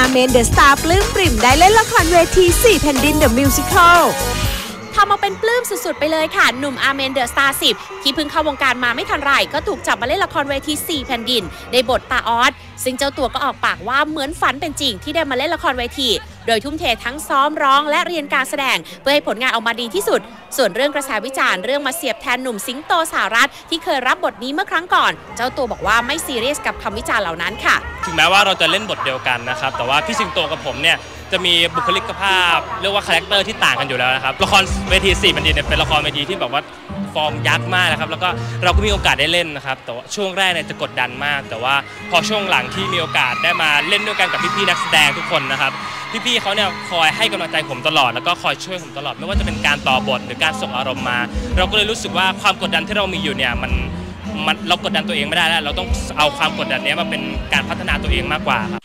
อาเมนเดอะสตาร์ปลื้มปริ่มได้เล่นละครเวที4แผ่นดินเดอะมิวสิคลทำมาเป็นปลื้มสุด ๆ ไปเลยค่ะ หนุ่มอาเมนเดอะสตาร์สิบที่เพิ่งเข้าวงการมาไม่ทันไร ก็ถูกจับมาเล่นละครเวที 4 แผ่นดิน ในบทตาออสซึ่งเจ้าตัวก็ออกปากว่าเหมือนฝันเป็นจริงที่ได้มาเล่นละครเวทีโดยทุ่มเททั้งซ้อมร้องและเรียนการแสดง เพื่อให้ผลงานออกมาดีที่สุด ส่วนเรื่องกระแสวิจารณ์เรื่องมาเสียบแทนหนุ่มสิงโตสารัตที่เคยรับบทนี้เมื่อครั้งก่อน เจ้าตัวบอกว่าไม่ซีเรียสกับคำวิจารณ์เหล่านั้นค่ะ ถึงแม้ว่าเราจะเล่นบทเดียวกันนะครับแต่ว่าพี่สิงโตกับผมเนี่ยจะมีบุคลิกภาพเรียกว่าคาแรคเตอร์ที่ต่างกันอยู่แล้วนะครับละครเวที4บันดีเนี่ยเป็นละครเวทีที่แบบว่าฟอร์มยักษ์มากนะครับแล้วก็เราก็มีโอกาสได้เล่นนะครับแต่ว่าช่วงแรกเนี่ยจะกดดันมาก แต่ว่าพอช่วงหลังที่มีโอกาสได้มาเล่นด้วยกันกับพี่ๆนักแสดงทุกคนนะครับพี่ๆเขาเนี่ยคอยให้กำลังใจผมตลอด แล้วก็คอยช่วยผมตลอด ไม่ว่าจะเป็นการต่อบทหรือการส่งอารมณ์มา เราก็เลยรู้สึกว่าความกดดันที่เรามีอยู่เนี่ยมันมันเรากดดันตัวเองไม่ได้แล้ว เราต้องเอาความกดดันนี้มาเป็นการพัฒนาตัวเองมากกว่าครับ